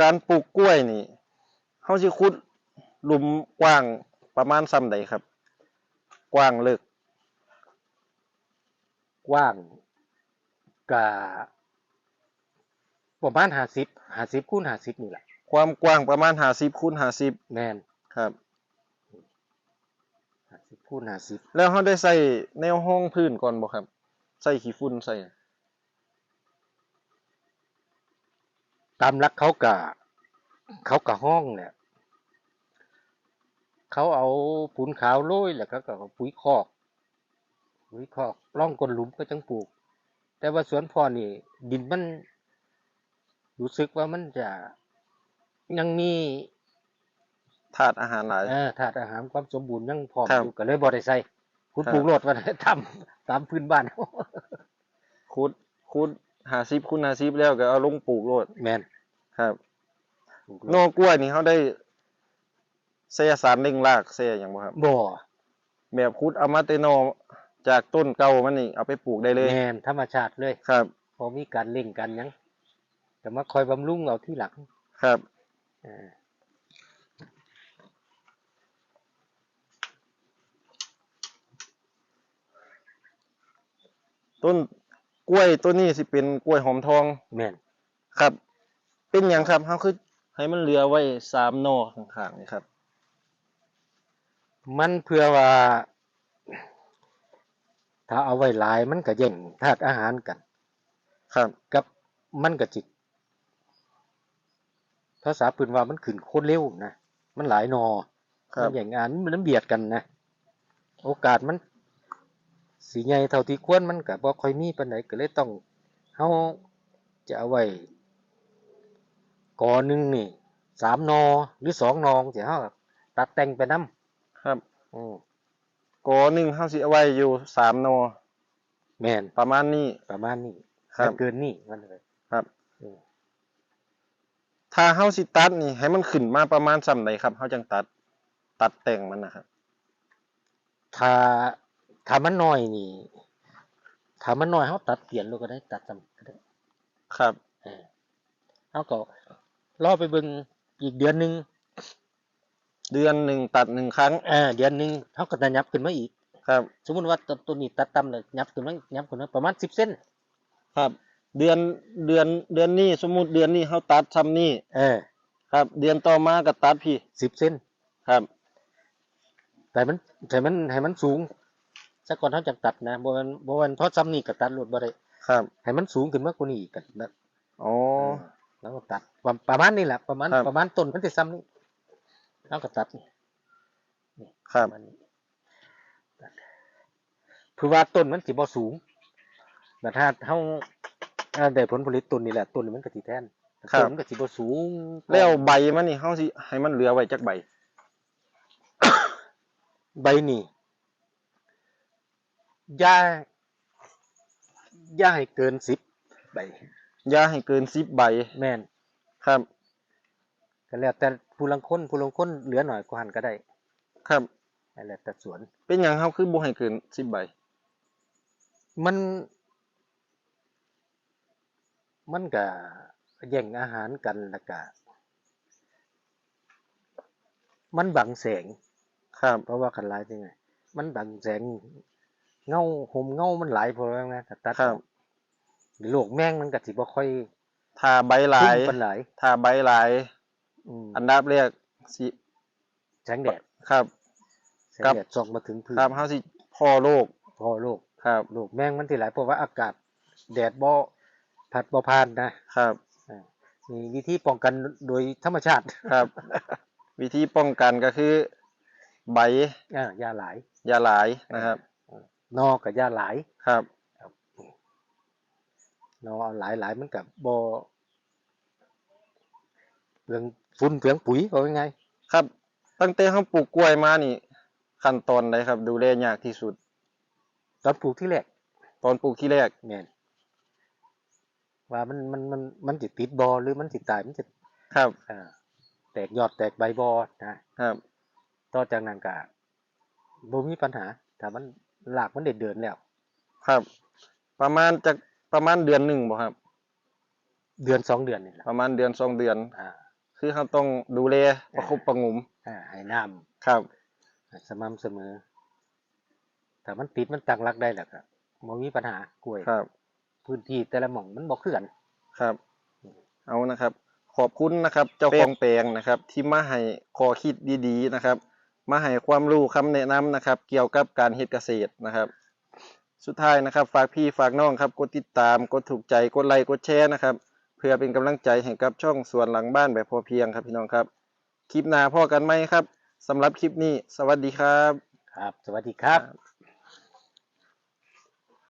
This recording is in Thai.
การปลูกกล้วยนี่เฮาสิขุดหลุมกว้างประมาณส่ำใดครับ กว้างเลิกกว้างกะประมาณห้าสิบห้าสิบคูณห้าสิบนี่แหละความกว้างประมาณ50คูณ50แมนครับห้าสิบคูณห้าสิบแล้วเขาได้ใส่แนวห้องพื้นก่อนบ่ครับ ใส่ขี้ฝุ่นใส่ ตามรักเขากะเขากะห้องเนี่ยเขาเอาปูนขาวโรยแล้วก็ก็เอาปุ๋ยคอกปุ๋ยคอกร่องก้นหลุมก็จังปลูก แต่ว่าสวนพ่อนี่ ดินมันรู้สึกว่ามันจะยังมีถาดอาหารหลายเออถาดอาหารความสมบูรณ์ยังพร้อมครับอยู่ก็เลยบ่ได้ใส่คุณครับปลูกโลดว่าทำตามพื้นบ้าน คุดคุด 50คูณ50แล้วก็เอาลงปลูกโลดแมนครับปลูกโนกล้วยนี่เขาได้เสียสารเร่งรากเสียอย่างบ่ครับบ่แบบคุดเอามาเตโนจากต้นเก่ามันนี่เอาไปปลูกได้เลยแมนธรรมชาติเลยครับพอมีการเล่งกันหยังแต่มาคอยบำรุงเอาที่หลังครับเออต้น กล้วยต้นนี้สิเป็นกล้วยหอมทองแมนครับ เป็นหยังครับเขาคือให้มันเหลือไว้สามหนอข้างๆนี่ครับ มันเพื่อว่า ถ้าเอาไว้หลายมันก็แย่งธาตุอาหารกัน ครับกับมันก็จิภาษาปืนว่ามันขึ้นโคตรเร็วนะมันหลายหนอครับมันอย่างงานมันเบียดกันนะโอกาสมัน สีใหญ่เท่าที่ควรมันก็บ่ค่อยมีปานใดก็เลยต้องเฮาจะเอาไว้กอหนึงนี่สามนอหรือสองนองสิเฮาก็ตัดแต่งไปนํครับอืมกอหนึ่งเขาสิเอาไว้อยู่สามหนอแม่นประมาณนี้ ประมาณนี้ครับถ้าเกินนี่มันเลยครับอืมถ้าเฮาสิตัดนี่ให้มันขึ้นมาประมาณส่ำใดครับเฮาจังตัด ตัดแต่งมันนะครับถ้า ถ้ามันน้อยนี่ถ้ามันน้อยเฮาตัดเปลี่ยนเลยก็ได้ตัดซ้ำก็ได้ครับเออเฮาก็รอไปเบิ่งอีกเดือนหนึงเดือนหนึ่งตัดหนึ่งครั้งเออเดือนหนึงเฮาก็จะยับขึ้นมาอีก ครับ สมมุติว่าต้นต้นนี้ตัดต่ำเลยยับขึ้นมายับขึ้นมาประมาณ10เซนครับ เดือนเดือนเดือนนี้สมมุติเดือนนี้เฮาตัดซ้ำนี่เออ ครับ เดือนต่อมาก็ตัดพี่10เซนครับ แต่มันแต่มันให้มันสูง ซะก่อนเฮาจังตัดนะบ่แม่นบ่แม่นเพราะซ้ำนี่ก็ตัดรวดบ่ได้ครับให้มันสูงขึ้นมากกว่านี้อีกก็แบบอ๋อแล้วก็ตัดประประมาณนี้แหละประมาณครับประมาณต้นมันจะซ้ำนี่แล้วก็ตัดนี่นี่ครับประมาณนี้ตัดคือว่าต้นมันสิบ่สูงแต่ถ้าเฮาถ้าได้ผลผลิตต้นนี่แหละต้นนี่มันก็สิแทนครับต้นมันก็สิบ่สูง แล้วใบมันนี่เฮาสิให้มันเหลือไว้จักใบ ใบนี่ อย่าอย่าให้เกิน10ใบอย่าให้เกิน10ใบ แม่นครับ ก็แล้วแต่ผู้ลังคนผู้ลังคนเหลือหน่อยกว่าหันก็ได้ ครับนั่นแหละแต่สวน เป็นหยังเฮาคือบ่ให้เกิน10ใบ มัน มันก็แย่งอาหารกันแล้วก็มันบังแสง ครับ เพราะว่าคันหลายจังไง มันบังแสง เงาห่มเงามันหลายพอแล้วนะถ้าตัดครับ โลกแมงมันก็สิบ่ค่อยถ้าใบหลายพุ่งปานหลายถ้าใบหลายอืมอันดับแรกสิแสงแดดครับแสงครับแดดส่องมาถึงพื้นครับเฮาสิพ่อโรคพอโลกครับโลกแมงมันสิหลายเพราะว่าอากาศแดดบ่พัดบ่ผ่านนะครับอ่ามีวิธีป้องกันโดยธรรมชาติครับ วิธีป้องกันก็คือ ใบอ่ายาหลายอย่าหลายนะครับ นอกับยาหลายครับนอหลายหลายมันกับบ่เปลืองฝุ่นเปลืองปุ๋ยเอาไงครับ ตั้งแต่เฮาปลูกกล้วยมานี่ ขั้นตอนใดครับ ดูแลยากที่สุด ตอนปลูกที่แรก ตอนปลูกที่แรกแม่นว่ามันมันมันมันสิติดบอหรือมันสิตายมันจะครับอ่าแตกยอดแตกใบบอนะครับ ต่อจากนั้นก็บ่มีปัญหาถ้ามัน หลากมันได้เดินแล้ว ครับ ประมาณจากประมาณเดือนหนึ่งบ่ครับ เดือนสองเดือนนี่แหละประมาณเดือนสองเดือน อ่า คือเราต้องดูแลประคบประหงมอ่าให้น้ำครับสม่ำเสมอถ้ามันติดมันตั้งหลักได้แล้วก็บ่มีปัญหากล้วย ครับ พื้นที่แต่ละหม่องมันบ่คือกัน ครับ เอานะครับ ขอบคุณนะครับ เจ้าของแปลงนะครับ ที่มาให้ข้อคิดดีๆนะครับ มาให้ความรู้คำแนะนำนะครับ เกี่ยวกับการเฮ็ดเกษตรนะครับ สุดท้ายนะครับ ฝากพี่ฝากน้องครับกดติดตามกดถูกใจกดไลค์กดแชร์นะครับ เพื่อเป็นกำลังใจให้กับช่องสวนหลังบ้านแบบพอเพียงครับพี่น้องครับ คลิปหน้าพ่อกันไหมครับสำหรับคลิปนี้ สวัสดีครับ ครับ สวัสดีครับ